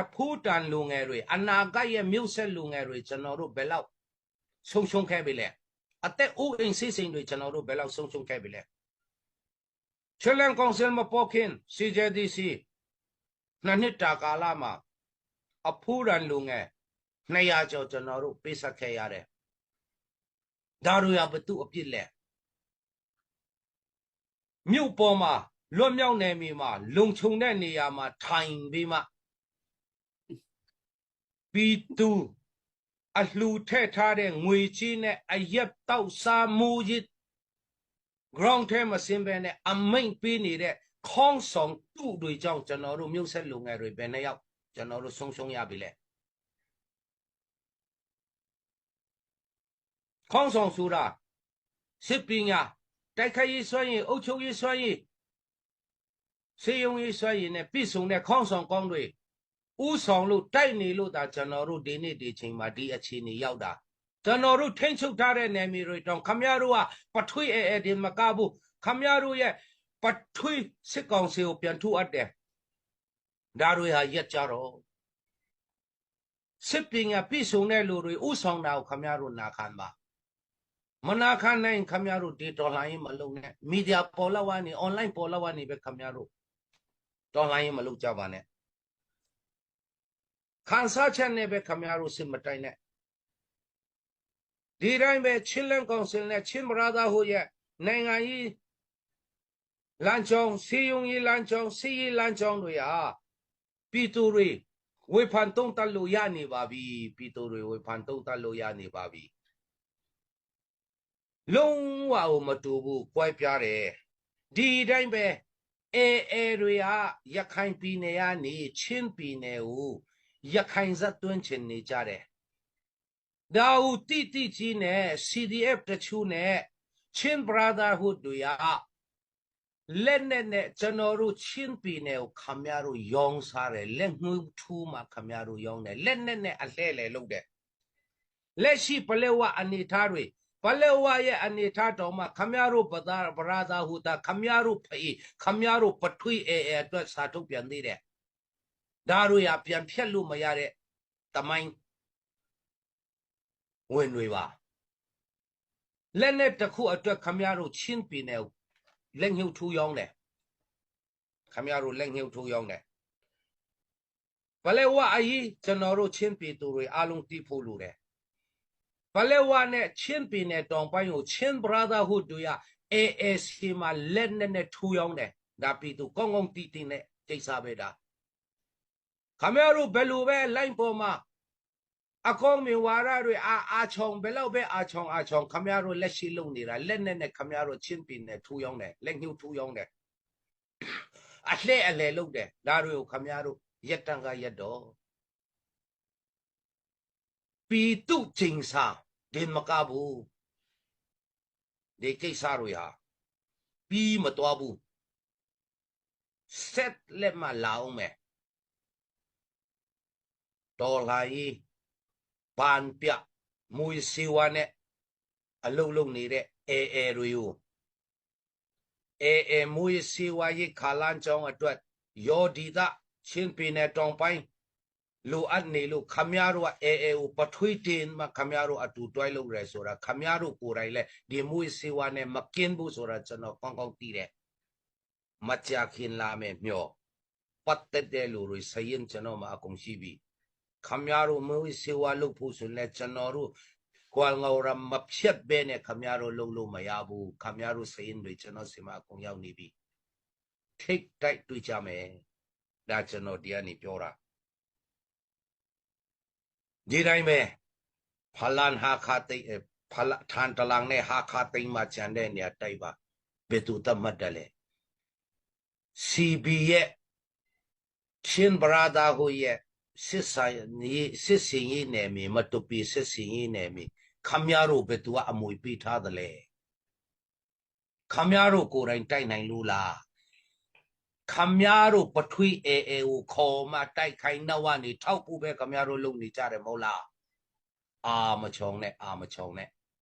အဖိုးတန်လူငယ်တွေအနာဂတ်ရဲ့မြုပ်ဆက်လူငယ်တွေကျွန်တော်တို့ဘယ်လောက်ဆုံးရှုံးခဲ့ပြီလဲအသက်အိုးအိမ်စိတ်စိမ်တွေကျွန်တော်တို့ဘယ်လောက်ဆုံးရှုံးခဲ့ပြီလဲချလန်ကောင်ဆယ်မပေါ်ခင် CJDC နှစ်နှစ်တာကာလမှာအဖိုးတန်လူငယ်200ကျော်ကျွန်တော်တို့ပေးဆက်ခဲ့ရတယ်ဒါတို့ရဘသူအပြစ်လဲမြို့ပေါ်မှာလွတ်မြောက်နယ်မြေမှာလုံခြုံတဲ့နေရာမှာထိုင်ပြီးမှ ပြီးသူအလှူထည့်ထားတဲ့ငွေကြီးနဲ့အရက်တောက်စားမူရစ် ground ထဲမှာဆင်းပဲနဲ့အမိန်ပေးနေတဲ့ခေါင်းဆောင်သူ့တွေကြောင့်ကျွန်တော်တို့မြို့ဆက်လူငယ်တွေဘယ်နှယောက်ကျွန်တော်တို့ဆုံးရှုံးရပြီလဲခေါင်းဆောင်ဆိုတာစစ်ပညာတိုက်ခိုက်ရေးစွမ်းရည်အုပ်ချုပ်ရေးစွမ်းရည်စေယုံရေးစွမ်းရည်နဲ့ပြည်စုံတဲ့ခေါင်းဆောင်ကောင်းတွေ ဥဆောင်လို့တိုက်နေလို့ဒါကျွန်တော်တို့ဒီနေ့ဒီချိန်မှာဒီအခြေအနေရောက်တာကျွန်တော်တို့ထိမ့်ချုပ်ထားတဲ့နယ်မြေတွေတောင်ခမရတို့ကပထွေးအဲအဲဒီမကဘူးခမရတို့ရဲ့ပထွေးစစ်ကောင်စီကိုပြန်ထုတ်အပ်တယ်ဒါတွေဟာရက်ကြတော့စစ်ပညာပြည်စုံတဲ့လူတွေဥဆောင်တာကိုခမရတို့နာခံပါမနာခံနိုင်ခမရတို့ဒီဒေါ်လာရင်းမလုံနဲ့မီဒီယာပေါ်လောက်ကနေ online ပေါ်လောက်ကနေပဲခမရတို့ဒေါ်လာရင်းမလုံကြပါနဲ့ ခန်းစားချက်နဲ့ပဲခမရတို့စစ်မတိုင်နဲ့ဒီတိုင်းပဲချင်းလန်ကောင်ဆယ်နဲ့ချင်းဘရာသာဟိုရဲ့နိုင်ငံကြီးလမ်းကြောင်းစီယုံကြီးလမ်းကြောင်းစီရီလမ်းကြောင်းတွေဟာပြည်သူတွေဝေဖန်တုံးတက်လို့ရနေပါပြီပြည်သူတွေဝေဖန်တုံးတက်လို့ရနေပါပြီလုံးဝမတူဘူးကွဲပြားတယ်ဒီတိုင်းပဲအဲအဲတွေဟာရခိုင်ပြည်နယ်ကနေချင်းပြည်နယ်ကို ရခိုင်ဇက်သွင်းချင်နေကြတယ်ဒါဟုတိတိကြီးနဲ့ CDF တချို့နဲ့ချင်း brotherhood တွေကလက်နဲ့နဲ့ကျွန်တော်တို့ချင်းပြည်နယ်ကိုခမရတို့ယောင်းစားတယ်လက်ငှူးထူးမှခမရတို့ယောင်းတယ်လက်နဲ့နဲ့အလှဲ့လေလုပ်တယ်လက်ရှိပလဲဝအနေထားတွေပလဲဝရဲ့အနေထားတော်မှာခမရတို့ပဒါပရာသာဟူတာခမရတို့ဖေးခမရတို့ပထွေးအဲအဲအတွက်စာထုတ်ပြန်သေးတယ် ဒါတို့ရပြန်ဖြတ်လို့မရတဲ့တမိုင်းဝင်တွေပါလက်နဲ့တစ်ခုအတွက်ခမရတို့ချင်းပြည်နယ်လက်ညှို့ထူးရောင်းတယ်ခမရတို့လက်ညှို့ထူးရောင်းတယ်ဘလဲဝအကြီးကျွန်တော်တို့ချင်းပြည်သူတွေအားလုံးသိဖို့လိုတယ်ဘလဲဝနဲ့ချင်းပြည်နယ်တောင်ပိုင်းကိုချင်း brotherhood တို့ရ AAC မှာလက်နဲ့နဲ့ထူးရောင်းတယ်ဒါပြည်သူကောင်းကောင်းသိသိနဲ့ကိစ္စပဲဒါ ခမရတို့ဘယ်လိုပဲလိုင်းပေါ်မှာအကောင်းမြင်ဝါရတွေအာအာချောင်ဘယ်လောက်ပဲအာချောင်အာချောင်ခမရတို့လက်ရှိလုံနေတာလက်နဲ့နဲ့ခမရတို့ချင်းပင်နဲ့ထူရောင်းတယ်လက်ညှိုးထူရောင်းတယ်အလှဲ့အလဲလုပ်တယ်ဒါတွေကိုခမရတို့ရက်တန်ကရက်တော့ပီတုချိန်စာဒင်မကဘူးဒီကိစ္စတွေဟာပြီးမတော်ဘူးဆက်လက်မလာအောင်မယ် ဒေါ်လာကြီးဘန်ပြမွေစီဝါနဲ့အလုတ်လုတ်နေတဲ့အဲအဲတွေကိုအဲအဲမွေစီဝါရဲ့ခါလန်းကြောင်းအတွက်ယောဒီတာချင်းပင်နဲ့တောင်ပိုင်းလိုအပ်နေလို့ခမရတို့ကအဲအဲကိုပထွေးတင်မှခမရတို့အတူတွဲလုပ်ရဲဆိုတာခမရတို့ကိုယ်တိုင်လဲဒီမွေစီဝါနဲ့မကင်းဘူးဆိုတာကျွန်တော်ကောင်းကောင်းသိတယ်မကြခင်လာမယ်မျောပတ်သက်တဲ့လူတွေစရင်ကျွန်တော်မှာအကုန်ရှိပြီ ခမရတို့မွေးစေဝါလုပ်ဖို့ဆိုလဲကျွန်တော်တို့ကွာငေါရမဖြတ်ပဲနဲ့ခမရတို့လုပ်လို့မရဘူးခမရတို့စရင်တွေကျွန်တော်စီမအကုန်ရောက်နေပြီထိတ်တိုက်တွေ့ကြမယ်ဒါကျွန်တော်တရားနေပြောတာဒီတိုင်းပဲဖလန်ဟာခတိဖလထန်တလန်နဲ့ဟာခတိမှာခြံတဲ့နေရာတိုက်ပါဘယ်သူတတ်မှတ်တယ်လဲ CB ရဲ့ချင်းဘရာဒါဟိုရဲ့ စစ်ဆိုင်နေစစ်စင်ရေးနယ်မြေမတူပီစစ်စင်ရေးနယ်မြေခမရတို့ဘယ်သူကအမွေပေးထားသလဲခမရတို့ကိုယ်တိုင်တိုက်နိုင်လို့လားခမရတို့ပထွေးအဲအဲကိုခေါ်မှတိုက်ခိုင်းတော့ကနေထောက်ဖို့ပဲခမရတို့လုပ်နေကြတယ်မဟုတ်လားအာမချုံနဲ့အာမချုံနဲ့